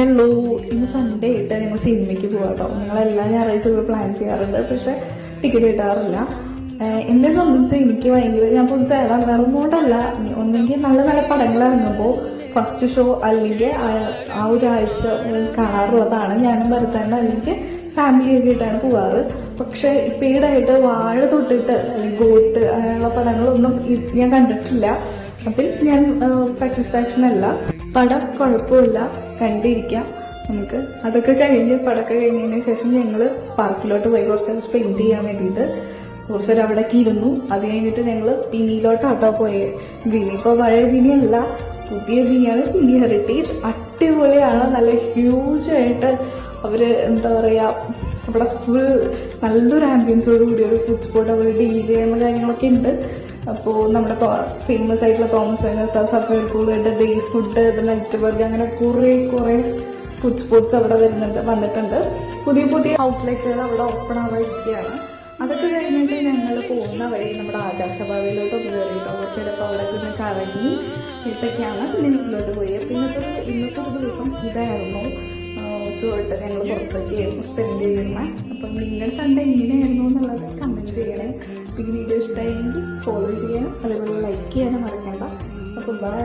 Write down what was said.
Hello ഇന്ന് Sunday ആയിട്ട് ഞങ്ങൾ സിനിമയ്ക്ക് പോകാം കേട്ടോ ഞങ്ങളെല്ലാം ഞായറാഴ്ച പ്ലാൻ ചെയ്യാറുണ്ട് പക്ഷേ ടിക്കറ്റ് കിട്ടാറില്ല. എന്നെ സംബന്ധിച്ച് എനിക്ക് ഭയങ്കര ഞാൻ പൊതുവെ വേറെ ഒന്നുകൊണ്ടല്ല ഒന്നെങ്കിൽ നല്ല നല്ല പടങ്ങൾ ഇറങ്ങുമ്പോൾ ഫസ്റ്റ് ഷോ അല്ലെങ്കിൽ ആ- ഒരാഴ്ച കാണാറുള്ളതാണ്. ഞാനും ഭരത്താനും അല്ലെങ്കിൽ ഫാമിലി ആയിട്ടാണ് പോവാറ്. പക്ഷേ പെയ്ഡായിട്ട് വാഴ തൊട്ടിട്ട് അല്ലെങ്കിൽ ഗോട്ട് അങ്ങനെയുള്ള പടങ്ങളൊന്നും ഞാൻ കണ്ടിട്ടില്ല. അതിൽ ഞാൻ സാറ്റിസ്ഫാക്ഷൻ അല്ല. പടം കുഴപ്പമില്ല. കണ്ടിരിക്കാം. നമുക്ക് അതൊക്കെ കഴിഞ്ഞ് പടമൊക്കെ കഴിഞ്ഞതിന് ശേഷം ഞങ്ങൾ പാർക്കിലോട്ട് പോയി. കുറച്ച് സ്പെൻഡ് ചെയ്യാൻ വേണ്ടിയിട്ട്. കുറച്ച് നേരം അവിടേക്ക് ഇരുന്നു. അത് കഴിഞ്ഞിട്ട് ഞങ്ങൾ ബിനിയിലോട്ടാട്ടോ പോയത് ബിനി ഇപ്പോൾ പഴയ ബിനിയല്ല. പുതിയ ബിനിയാണ്. ബിനി ഹെറിറ്റേജ് അടിപൊളിയാണ്. നല്ല ഹ്യൂജ് ആയിട്ട് അവർ എന്താ പറയുക അവിടെ ഫുൾ നല്ലൊരു ആംബിയൻസോട് കൂടി ഒരു ഫുഡ് സ്പോട്ട് അവർ ഡി ജെ എന്ന കാര്യങ്ങളൊക്കെ ഉണ്ട്. അപ്പോൾ നമ്മുടെ ഫേമസ് ആയിട്ടുള്ള തോമസ് സഫേർ കൂളുണ്ട് ഡേ ഫുഡ് നൈറ്റ് ബർഗ് അങ്ങനെ കുറേ കുറേ ഫുഡ് സ്പോട്ട്സ് അവിടെ വരുന്നുണ്ട് വന്നിട്ടുണ്ട്. പുതിയ പുതിയ ഔട്ട്ലെറ്റുകൾ അവിടെ ഓപ്പൺ ആവാതിരിക്കുകയാണ് അതൊക്കെ കഴിഞ്ഞിട്ട് ഞങ്ങൾ പോകുന്ന വഴി നമ്മുടെ ആകാശഭാവിയിലോട്ട് കയറിയിട്ടോ. ഇപ്പോൾ അവിടെ നിന്ന് കറങ്ങി ഇട്ടൊക്കെയാണ് പിന്നെ വീട്ടിലോട്ട് പോയി. പിന്നെ ഇന്നത്തെ ഒരു- ദിവസം ഇതായിരുന്നു. ഉച്ചതൊട്ട് ഞങ്ങൾ പുറത്തേക്ക് സ്പെൻഡ് ചെയ്യുന്നത്. അപ്പം നിങ്ങൾ സൺഡേ എങ്ങനെയായിരുന്നു എന്നുള്ളത് പിന്നെ വീഡിയോ ഇഷ്ടമായെങ്കിൽ ഫോളോ ചെയ്യാനും അതേപോലെ ലൈക്ക് ചെയ്യാനും മറക്കണ്ട. അപ്പോൾ ബൈ